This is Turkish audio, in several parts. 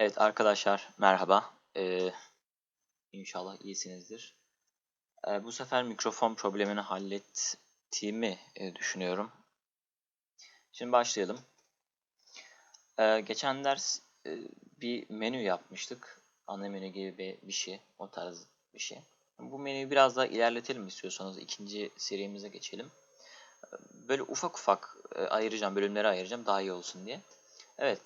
Evet arkadaşlar merhaba. Ee, inşallah iyisinizdir. Ee, bu sefer mikrofon problemini hallettiğimi e, düşünüyorum. Şimdi başlayalım. Ee, geçen ders e, bir menü yapmıştık. Ana menü gibi bir, bir şey. O tarz bir şey. Bu menüyü biraz daha ilerletelim istiyorsanız. ikinci serimize geçelim. Böyle ufak ufak e, ayıracağım, bölümlere ayıracağım daha iyi olsun diye. Evet.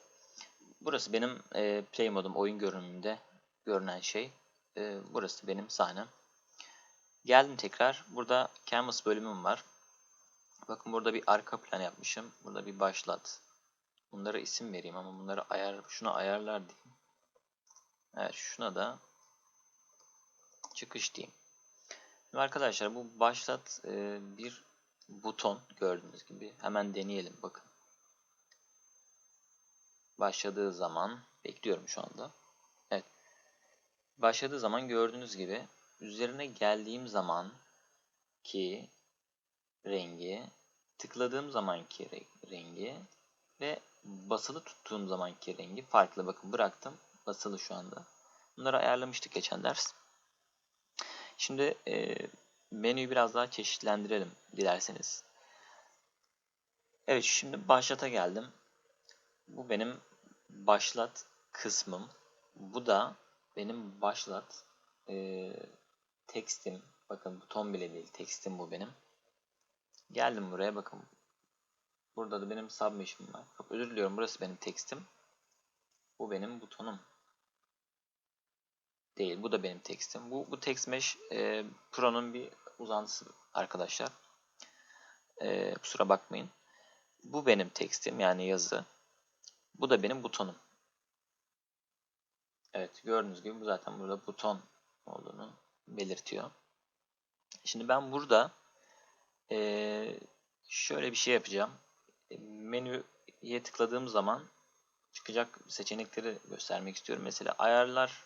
Burası benim e, play modum oyun görünümünde görünen şey. E, burası benim sahnem. Geldim tekrar. Burada canvas bölümüm var. Bakın burada bir arka plan yapmışım. Burada bir başlat. Bunlara isim vereyim ama bunları ayar, şuna ayarlar diyeyim. Evet şuna da çıkış diyeyim. Şimdi arkadaşlar bu başlat e, bir buton gördüğünüz gibi. Hemen deneyelim bakın başladığı zaman bekliyorum şu anda. Evet. Başladığı zaman gördüğünüz gibi üzerine geldiğim zaman ki rengi, tıkladığım zamanki rengi ve basılı tuttuğum zamanki rengi farklı. Bakın bıraktım. Basılı şu anda. Bunları ayarlamıştık geçen ders. Şimdi e, menüyü biraz daha çeşitlendirelim dilerseniz. Evet şimdi başlata geldim. Bu benim başlat kısmım. Bu da benim başlat e, tekstim. Bakın buton bile değil. Tekstim bu benim. Geldim buraya bakın. Burada da benim submission var. Çok özür diliyorum. Burası benim tekstim. Bu benim butonum. Değil. Bu da benim tekstim. Bu, bu text mesh e, Pro'nun bir uzantısı arkadaşlar. E, kusura bakmayın. Bu benim tekstim yani yazı. Bu da benim butonum. Evet gördüğünüz gibi bu zaten burada buton olduğunu belirtiyor. Şimdi ben burada ee, şöyle bir şey yapacağım. E, menüye tıkladığım zaman çıkacak seçenekleri göstermek istiyorum. Mesela ayarlar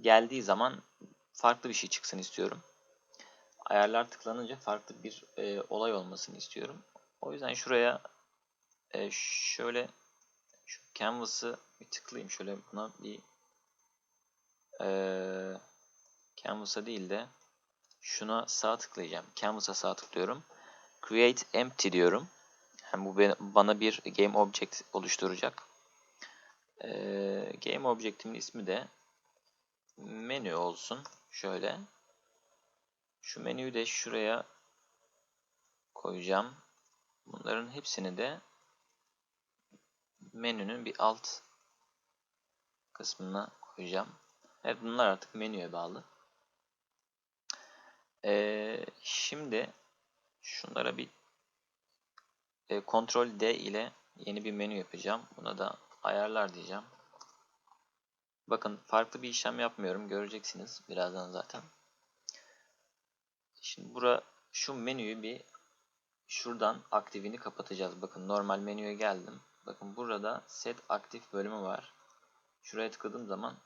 geldiği zaman farklı bir şey çıksın istiyorum. Ayarlar tıklanınca farklı bir e, olay olmasını istiyorum. O yüzden şuraya e, şöyle şu canvas'ı bir tıklayayım. Şöyle buna bir ee, canvas'a değil de şuna sağ tıklayacağım. Canvas'a sağ tıklıyorum. Create empty diyorum. Yani bu bana bir game object oluşturacak. Ee, game object'imin ismi de menü olsun. Şöyle. Şu menüyü de şuraya koyacağım. Bunların hepsini de menünün bir alt kısmına koyacağım. Evet bunlar artık menüye bağlı. Ee, şimdi şunlara bir e, Ctrl D ile yeni bir menü yapacağım. Buna da ayarlar diyeceğim. Bakın farklı bir işlem yapmıyorum. Göreceksiniz birazdan zaten. Şimdi bura şu menüyü bir şuradan aktifini kapatacağız. Bakın normal menüye geldim. Bakın burada set aktif bölümü var. Şuraya tıkladığım zaman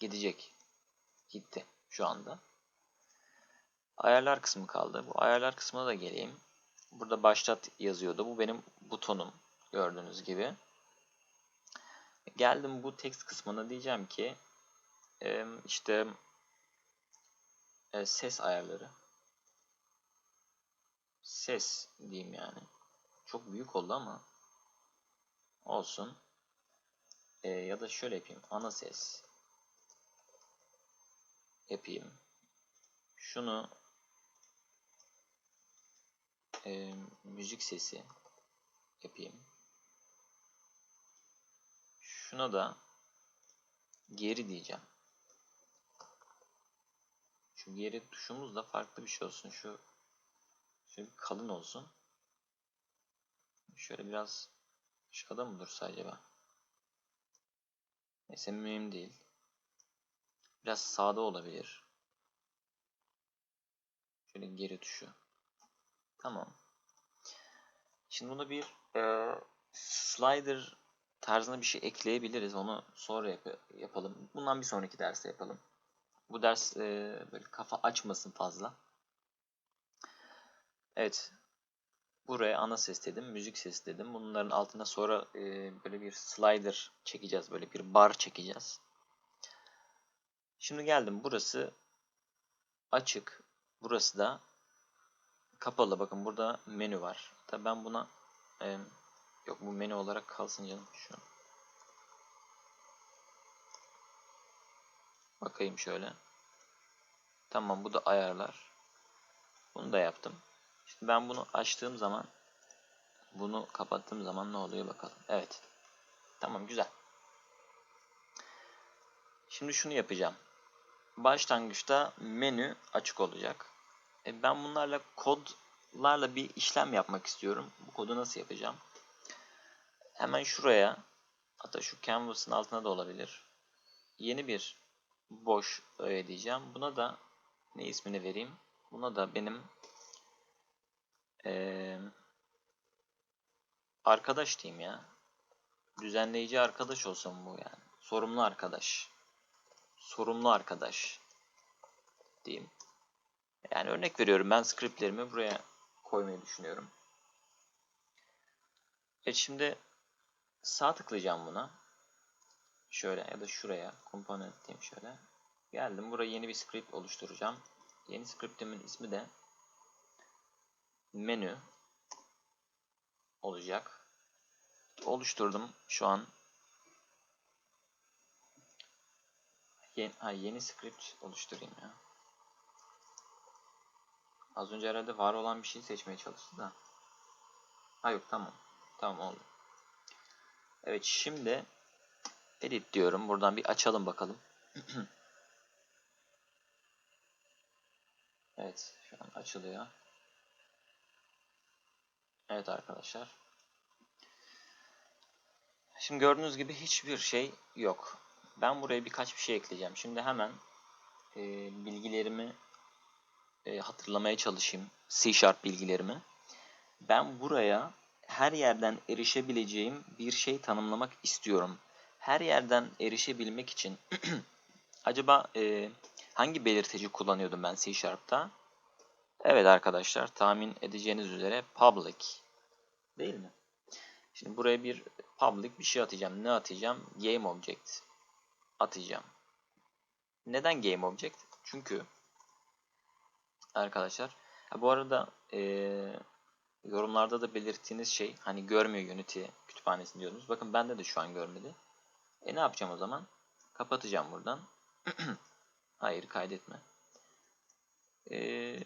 gidecek. Gitti şu anda. Ayarlar kısmı kaldı. Bu ayarlar kısmına da geleyim. Burada başlat yazıyordu. Bu benim butonum. Gördüğünüz gibi. Geldim bu text kısmına diyeceğim ki işte ses ayarları. Ses diyeyim yani. Çok büyük oldu ama olsun. E, ya da şöyle yapayım. Ana ses yapayım. Şunu e, müzik sesi yapayım. Şuna da geri diyeceğim. Şu geri tuşumuz da farklı bir şey olsun. Şu şöyle kalın olsun. Şöyle biraz aşağıda mı dursa acaba? Neyse mühim değil. Biraz sağda olabilir. Şöyle geri tuşu. Tamam. Şimdi buna bir e, slider tarzına bir şey ekleyebiliriz. Onu sonra yap yapalım. Bundan bir sonraki derste yapalım. Bu ders e, böyle kafa açmasın fazla. Evet. Buraya ana ses dedim, müzik sesi dedim. Bunların altına sonra e, böyle bir slider çekeceğiz, böyle bir bar çekeceğiz. Şimdi geldim. Burası açık. Burası da kapalı. Bakın burada menü var. Tabi ben buna e, yok bu menü olarak kalsın canım. Şu. Bakayım şöyle. Tamam bu da ayarlar. Bunu da yaptım. Şimdi ben bunu açtığım zaman bunu kapattığım zaman ne oluyor bakalım. Evet. Tamam güzel. Şimdi şunu yapacağım. Başlangıçta menü açık olacak. E ben bunlarla kodlarla bir işlem yapmak istiyorum. Bu kodu nasıl yapacağım? Hemen şuraya hatta şu canvas'ın altına da olabilir. Yeni bir boş öğe diyeceğim. Buna da ne ismini vereyim? Buna da benim arkadaş diyeyim ya. Düzenleyici arkadaş olsun bu yani. Sorumlu arkadaş. Sorumlu arkadaş diyeyim. Yani örnek veriyorum ben scriptlerimi buraya koymayı düşünüyorum. Evet şimdi sağ tıklayacağım buna. Şöyle ya da şuraya component diyeyim şöyle. Geldim buraya yeni bir script oluşturacağım. Yeni scriptimin ismi de menü olacak. Oluşturdum şu an. Yeni, ha, yeni script oluşturayım ya. Az önce herhalde var olan bir şey seçmeye çalıştı da. Ha yok tamam. Tamam oldu. Evet şimdi edit diyorum. Buradan bir açalım bakalım. evet şu an açılıyor. Evet arkadaşlar. Şimdi gördüğünüz gibi hiçbir şey yok. Ben buraya birkaç bir şey ekleyeceğim. Şimdi hemen e, bilgilerimi e, hatırlamaya çalışayım. C Sharp bilgilerimi. Ben buraya her yerden erişebileceğim bir şey tanımlamak istiyorum. Her yerden erişebilmek için acaba e, hangi belirtici kullanıyordum ben C Sharp'ta? Evet arkadaşlar tahmin edeceğiniz üzere public değil mi? Şimdi buraya bir public bir şey atacağım. Ne atacağım? Game object atacağım. Neden game object? Çünkü arkadaşlar bu arada e, yorumlarda da belirttiğiniz şey hani görmüyor Unity kütüphanesini diyordunuz. Bakın bende de şu an görmedi. E ne yapacağım o zaman? Kapatacağım buradan. Hayır kaydetme. Eee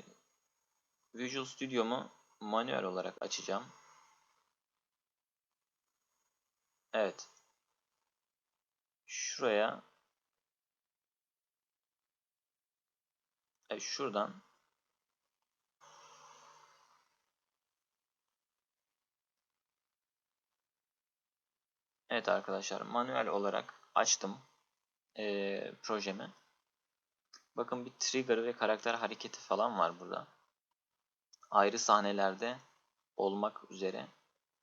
Visual Studio'mu manuel olarak açacağım. Evet. Şuraya evet, şuradan Evet arkadaşlar manuel olarak açtım e, projemi. Bakın bir trigger ve karakter hareketi falan var burada ayrı sahnelerde olmak üzere.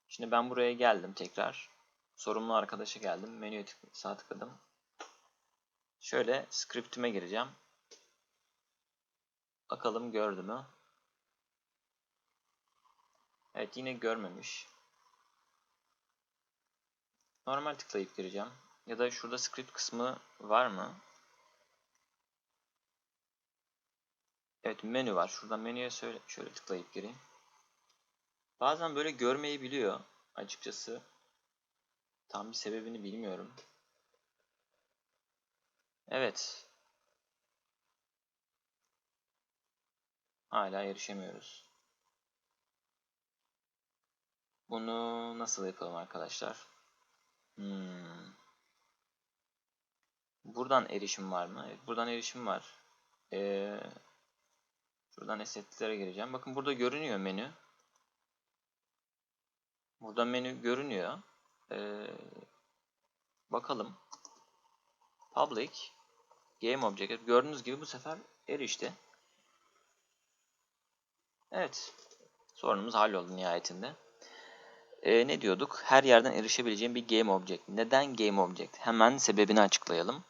Şimdi ben buraya geldim tekrar. Sorumlu arkadaşa geldim. Menüye tık sağ tıkladım. Şöyle scriptime gireceğim. Bakalım gördü mü? Evet yine görmemiş. Normal tıklayıp gireceğim. Ya da şurada script kısmı var mı? Evet menü var. Şuradan menüye söyle, şöyle tıklayıp gireyim. Bazen böyle görmeyi biliyor açıkçası. Tam bir sebebini bilmiyorum. Evet. Hala erişemiyoruz. Bunu nasıl yapalım arkadaşlar? Hmm. Buradan erişim var mı? Evet, buradan erişim var. Ee, Şuradan esetlere gireceğim. Bakın burada görünüyor menü. Burada menü görünüyor. Ee, bakalım. Public Game Object. Gördüğünüz gibi bu sefer erişti. Evet. Sorunumuz halloldu nihayetinde. Ee, ne diyorduk? Her yerden erişebileceğim bir Game Object. Neden Game Object? Hemen sebebini açıklayalım.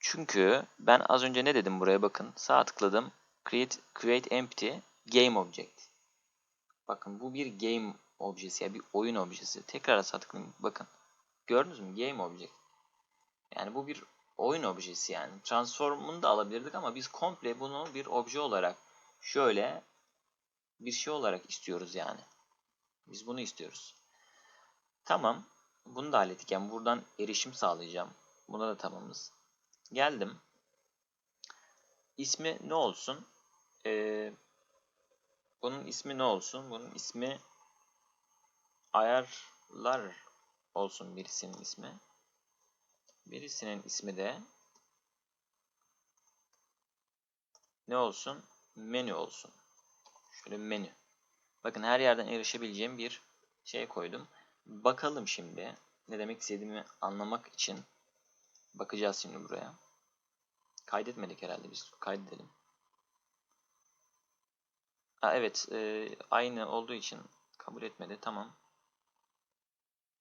Çünkü ben az önce ne dedim buraya bakın. Sağ tıkladım create, create empty game object. Bakın bu bir game objesi yani bir oyun objesi. Tekrar sağ. Bakın. Gördünüz mü? Game object. Yani bu bir oyun objesi yani. Transform'unu da alabilirdik ama biz komple bunu bir obje olarak şöyle bir şey olarak istiyoruz yani. Biz bunu istiyoruz. Tamam. Bunu da hallettik. Yani buradan erişim sağlayacağım. Buna da tamamız. Geldim. İsmi ne olsun? Ee, bunun ismi ne olsun? Bunun ismi ayarlar olsun birisinin ismi. Birisinin ismi de ne olsun? Menü olsun. Şöyle menü. Bakın her yerden erişebileceğim bir şey koydum. Bakalım şimdi. Ne demek istediğimi anlamak için bakacağız şimdi buraya. Kaydetmedik herhalde biz. Kaydedelim. Ha, evet. E, aynı olduğu için kabul etmedi. Tamam.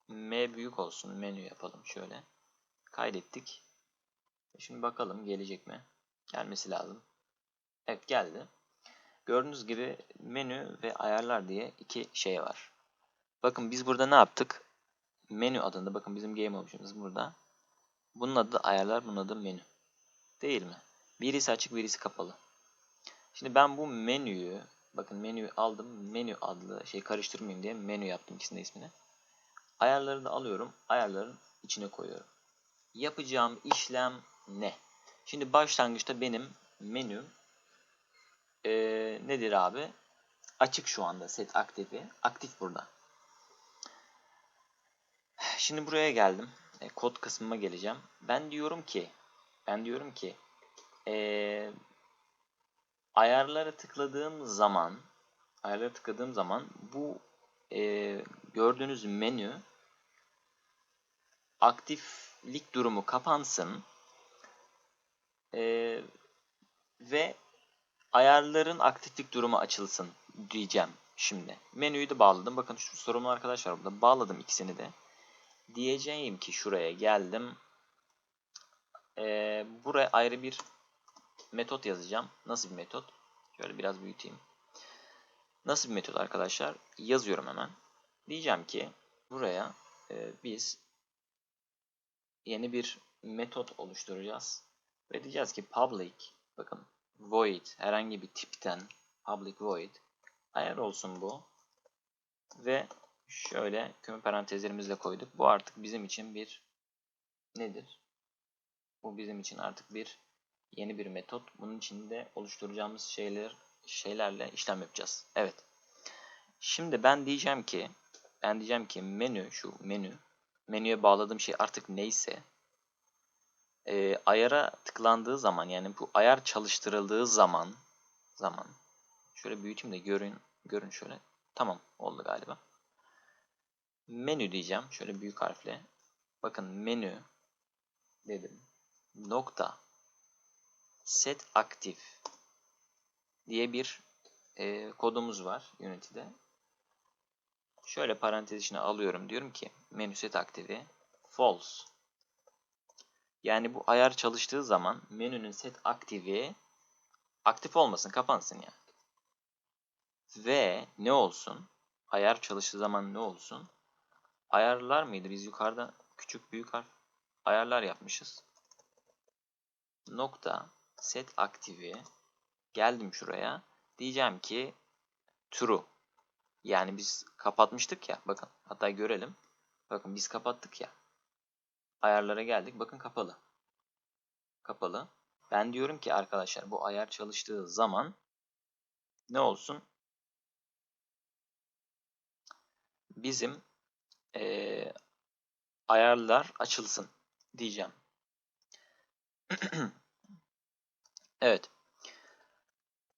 M büyük olsun. Menü yapalım şöyle. Kaydettik. Şimdi bakalım gelecek mi? Gelmesi lazım. Evet geldi. Gördüğünüz gibi menü ve ayarlar diye iki şey var. Bakın biz burada ne yaptık? Menü adında bakın bizim game option'ımız burada. Bunun adı ayarlar, bunun adı menü. Değil mi? Birisi açık, birisi kapalı. Şimdi ben bu menüyü bakın menüyü aldım. Menü adlı şey karıştırmayayım diye menü yaptım ikisinin ismini. Ayarları da alıyorum. Ayarların içine koyuyorum. Yapacağım işlem ne? Şimdi başlangıçta benim menüm ee, nedir abi? Açık şu anda set aktifi. Aktif burada. Şimdi buraya geldim. E, kod kısmıma geleceğim. Ben diyorum ki ben diyorum ki e, ayarlara tıkladığım zaman ayarlara tıkladığım zaman bu e, gördüğünüz menü aktiflik durumu kapansın e, ve ayarların aktiflik durumu açılsın diyeceğim şimdi. Menüyü de bağladım. Bakın şu sorumlu arkadaşlar burada. Bağladım ikisini de. Diyeceğim ki şuraya geldim. Ee, buraya ayrı bir metot yazacağım. Nasıl bir metot? Şöyle biraz büyüteyim. Nasıl bir metot arkadaşlar? Yazıyorum hemen. Diyeceğim ki buraya e, biz yeni bir metot oluşturacağız. Ve diyeceğiz ki public bakın void herhangi bir tipten public void ayar olsun bu. Ve şöyle küme parantezlerimizle koyduk. Bu artık bizim için bir nedir? Bu bizim için artık bir yeni bir metot. Bunun içinde oluşturacağımız şeyler şeylerle işlem yapacağız. Evet. Şimdi ben diyeceğim ki ben diyeceğim ki menü şu menü menüye bağladığım şey artık neyse e, ayara tıklandığı zaman yani bu ayar çalıştırıldığı zaman zaman şöyle büyüteyim de görün görün şöyle. Tamam oldu galiba. Menü diyeceğim. Şöyle büyük harfle. Bakın menü dedim. Nokta set aktif diye bir e, kodumuz var Unity'de. Şöyle parantez içine alıyorum. Diyorum ki menü set aktifi false. Yani bu ayar çalıştığı zaman menünün set aktifi aktif olmasın, kapansın yani. Ve ne olsun? Ayar çalıştığı zaman ne olsun? Ayarlar mıydı? Biz yukarıda küçük büyük harf ayarlar yapmışız. Nokta set aktivi geldim şuraya. Diyeceğim ki true. Yani biz kapatmıştık ya. Bakın hatta görelim. Bakın biz kapattık ya. Ayarlara geldik. Bakın kapalı. Kapalı. Ben diyorum ki arkadaşlar bu ayar çalıştığı zaman ne olsun? Bizim e, ayarlar açılsın diyeceğim. evet.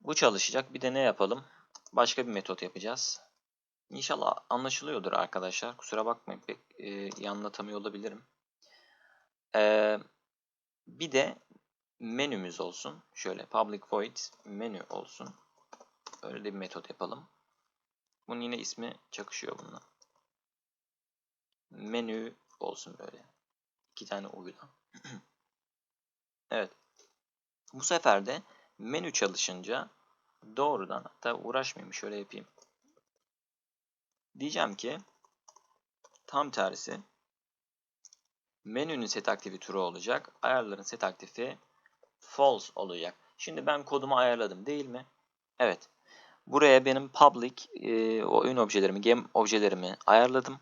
Bu çalışacak. Bir de ne yapalım? Başka bir metot yapacağız. İnşallah anlaşılıyordur arkadaşlar. Kusura bakmayın pek e, iyi anlatamıyor olabilirim. Ee, bir de menümüz olsun. Şöyle public void menü olsun. Öyle de bir metot yapalım. Bunun yine ismi çakışıyor bununla. Menü olsun böyle. İki tane uyla. evet. Bu sefer de menü çalışınca doğrudan hatta uğraşmayayım şöyle yapayım. Diyeceğim ki tam tersi menünün set aktifi true olacak. Ayarların set aktifi false olacak. Şimdi ben kodumu ayarladım değil mi? Evet. Buraya benim public e, oyun objelerimi, game objelerimi ayarladım.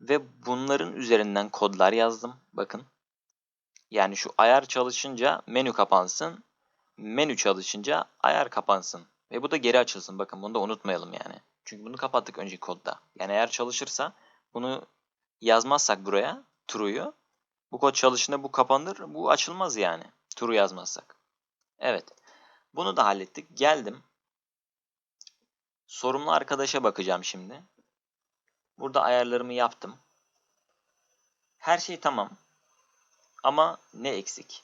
Ve bunların üzerinden kodlar yazdım. Bakın. Yani şu ayar çalışınca menü kapansın. Menü çalışınca ayar kapansın. Ve bu da geri açılsın. Bakın bunu da unutmayalım yani. Çünkü bunu kapattık önceki kodda. Yani eğer çalışırsa bunu yazmazsak buraya true'yu bu kod çalışında bu kapanır. Bu açılmaz yani. True yazmazsak. Evet. Bunu da hallettik. Geldim. Sorumlu arkadaşa bakacağım şimdi. Burada ayarlarımı yaptım. Her şey tamam. Ama ne eksik?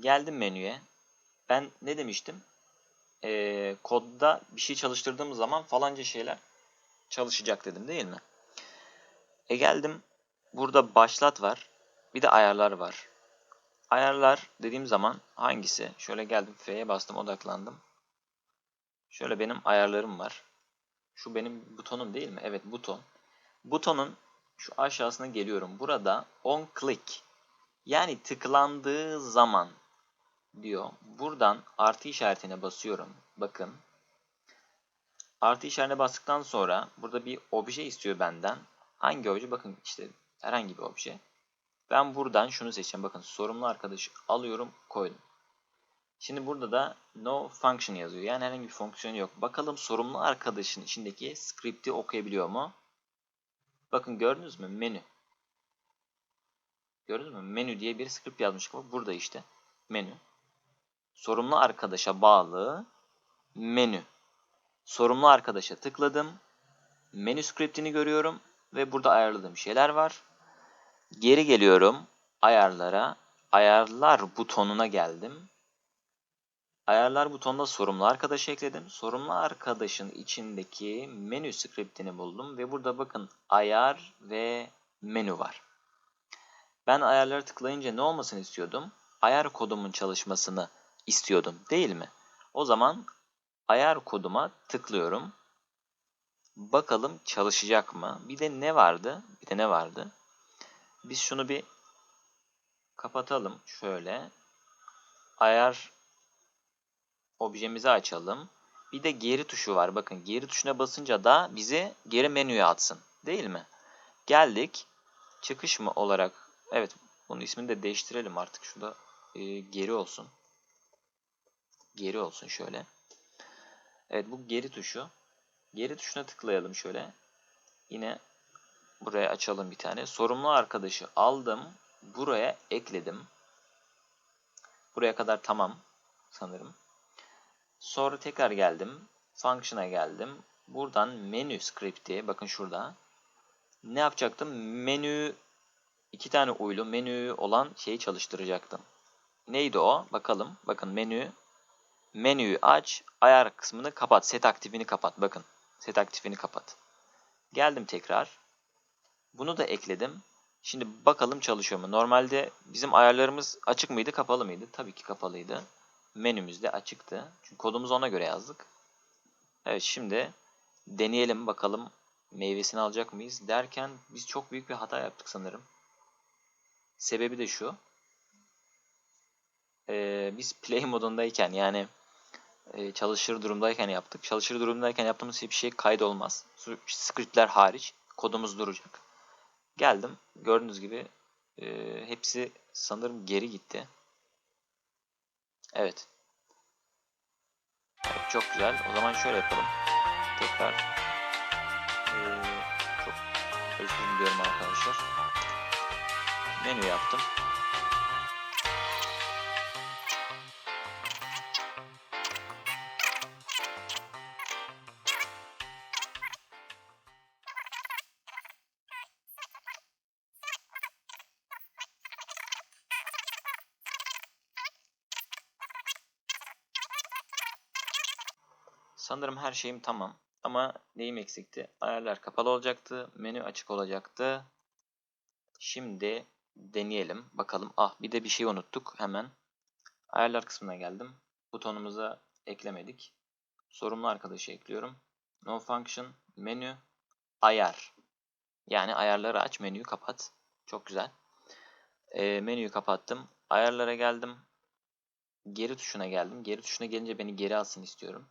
Geldim menüye. Ben ne demiştim? Ee, kodda bir şey çalıştırdığım zaman falanca şeyler çalışacak dedim değil mi? E geldim. Burada başlat var. Bir de ayarlar var. Ayarlar dediğim zaman hangisi? Şöyle geldim F'ye bastım odaklandım. Şöyle benim ayarlarım var. Şu benim butonum değil mi? Evet buton. Butonun şu aşağısına geliyorum. Burada on click yani tıklandığı zaman diyor. Buradan artı işaretine basıyorum. Bakın. Artı işaretine bastıktan sonra burada bir obje istiyor benden. Hangi obje? Bakın işte herhangi bir obje. Ben buradan şunu seçeceğim. Bakın sorumlu arkadaşı alıyorum koydum. Şimdi burada da no function yazıyor. Yani herhangi bir fonksiyon yok. Bakalım sorumlu arkadaşın içindeki script'i okuyabiliyor mu? Bakın gördünüz mü? Menü. Gördünüz mü? Menü diye bir script yazmış. Burada işte. Menü. Sorumlu arkadaşa bağlı menü. Sorumlu arkadaşa tıkladım. Menü script'ini görüyorum. Ve burada ayarladığım şeyler var. Geri geliyorum. Ayarlara. Ayarlar butonuna geldim. Ayarlar butonunda sorumlu arkadaşı ekledim. Sorumlu arkadaşın içindeki menü script'ini buldum ve burada bakın ayar ve menü var. Ben ayarları tıklayınca ne olmasını istiyordum? Ayar kodumun çalışmasını istiyordum değil mi? O zaman ayar koduma tıklıyorum. Bakalım çalışacak mı? Bir de ne vardı? Bir de ne vardı? Biz şunu bir kapatalım şöyle. Ayar objemizi açalım. Bir de geri tuşu var. Bakın geri tuşuna basınca da bizi geri menüye atsın. Değil mi? Geldik. Çıkış mı olarak. Evet. Bunun ismini de değiştirelim artık. Şurada e, geri olsun. Geri olsun şöyle. Evet bu geri tuşu. Geri tuşuna tıklayalım şöyle. Yine buraya açalım bir tane. Sorumlu arkadaşı aldım. Buraya ekledim. Buraya kadar tamam sanırım. Sonra tekrar geldim. Function'a geldim. Buradan menü script'i bakın şurada. Ne yapacaktım? Menü iki tane uylu menü olan şeyi çalıştıracaktım. Neydi o? Bakalım. Bakın menü menüyü aç, ayar kısmını kapat, set aktifini kapat. Bakın. Set aktifini kapat. Geldim tekrar. Bunu da ekledim. Şimdi bakalım çalışıyor mu? Normalde bizim ayarlarımız açık mıydı, kapalı mıydı? Tabii ki kapalıydı menümüz de açıktı. Çünkü kodumuzu ona göre yazdık. Evet şimdi deneyelim bakalım meyvesini alacak mıyız derken biz çok büyük bir hata yaptık sanırım. Sebebi de şu. Ee, biz play modundayken yani e, çalışır durumdayken yaptık. Çalışır durumdayken yaptığımız hiçbir şey kaydolmaz. Scriptler hariç kodumuz duracak. Geldim. Gördüğünüz gibi e, hepsi sanırım geri gitti. Evet. evet. Çok güzel. O zaman şöyle yapalım. Tekrar ee, çok özür diliyorum arkadaşlar. Menü yaptım. Sanırım her şeyim tamam. Ama neyim eksikti? Ayarlar kapalı olacaktı. Menü açık olacaktı. Şimdi deneyelim. Bakalım. Ah bir de bir şey unuttuk. Hemen. Ayarlar kısmına geldim. Butonumuza eklemedik. Sorumlu arkadaşı ekliyorum. No function. Menü. ayar. Yani ayarları aç, menüyü kapat. Çok güzel. E, menüyü kapattım. Ayarlara geldim. Geri tuşuna geldim. Geri tuşuna gelince beni geri alsın istiyorum.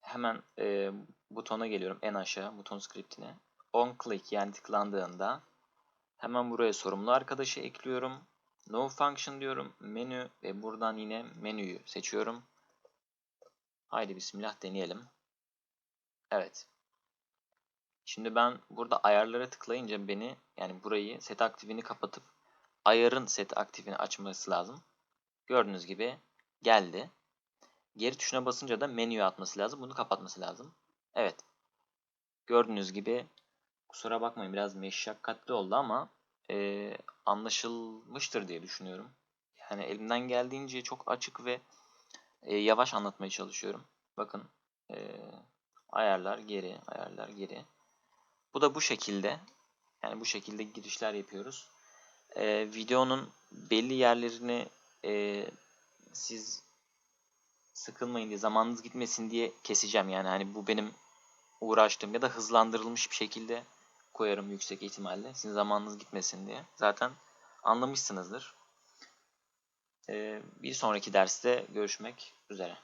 Hemen e, butona geliyorum. En aşağı buton scriptine. On click yani tıklandığında hemen buraya sorumlu arkadaşı ekliyorum. No function diyorum. Menü ve buradan yine menüyü seçiyorum. Haydi bismillah deneyelim. Evet. Şimdi ben burada ayarlara tıklayınca beni yani burayı set aktifini kapatıp ayarın set aktifini açması lazım. Gördüğünüz gibi geldi. Geri tuşuna basınca da menüye atması lazım. Bunu kapatması lazım. Evet. Gördüğünüz gibi kusura bakmayın biraz meşakkatli oldu ama e, anlaşılmıştır diye düşünüyorum. Yani elimden geldiğince çok açık ve e, yavaş anlatmaya çalışıyorum. Bakın e, ayarlar geri, ayarlar geri. Bu da bu şekilde. Yani bu şekilde girişler yapıyoruz. E, videonun belli yerlerini e, siz sıkılmayın diye, zamanınız gitmesin diye keseceğim. Yani hani bu benim uğraştığım ya da hızlandırılmış bir şekilde koyarım yüksek ihtimalle. Sizin zamanınız gitmesin diye. Zaten anlamışsınızdır. Ee, bir sonraki derste görüşmek üzere.